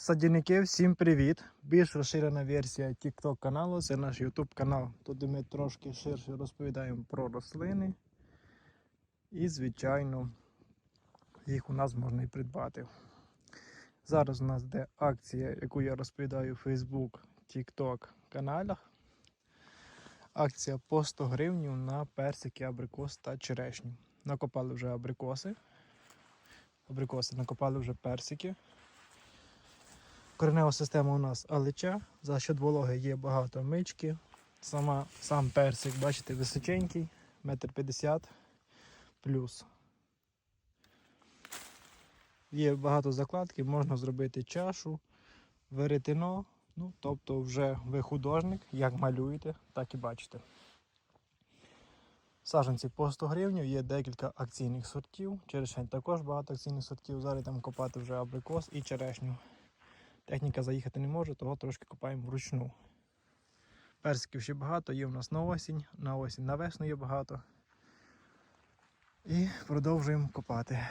Садівники, всім привіт! Більш розширена версія TikTok каналу це наш YouTube канал. Тут ми трошки ширше розповідаємо про рослини. І, звичайно, їх у нас можна і придбати. Зараз у нас йде акція, яку я розповідаю в Facebook, TikTok каналах. Акція по 100 гривень на персики, абрикос та черешню. Накопали вже абрикоси. Абрикоси накопали вже персики. Коренева система у нас алича. За счет вологи є багато мички. Сама, сам персик, бачите, височенький, метр п'ятдесят плюс. Є багато закладки, можна зробити чашу, веретено. Ну, тобто вже ви художник, як малюєте, так і бачите. Саженці по 100 гривень, є декілька акційних сортів. Черешень також багато акційних сортів. Зараз там копати вже абрикос і черешню. Техніка заїхати не може, того трошки копаємо вручну. Персиків ще багато, є у нас на осінь, на осінь, на весну є багато. І продовжуємо копати.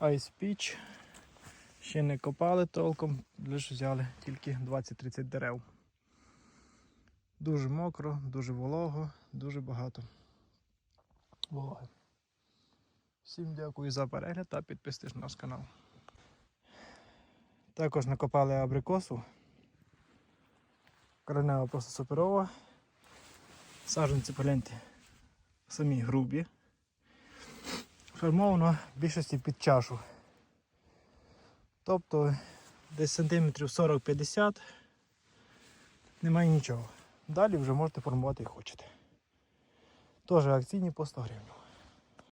Ice Peach. Ще не копали толком, лише взяли тільки 20-30 дерев. Дуже мокро, дуже волого, дуже багато вологи. Всім дякую за перегляд та підписуйтесь на наш канал. Також накопали абрикосу. Коренева просто суперова. Саджанці погляньте самі грубі. Формовано в більшості під чашу. Тобто десь сантиметрів 40-50 немає нічого. Далі вже можете формувати і хочете. Теж акційні по 100 гривень.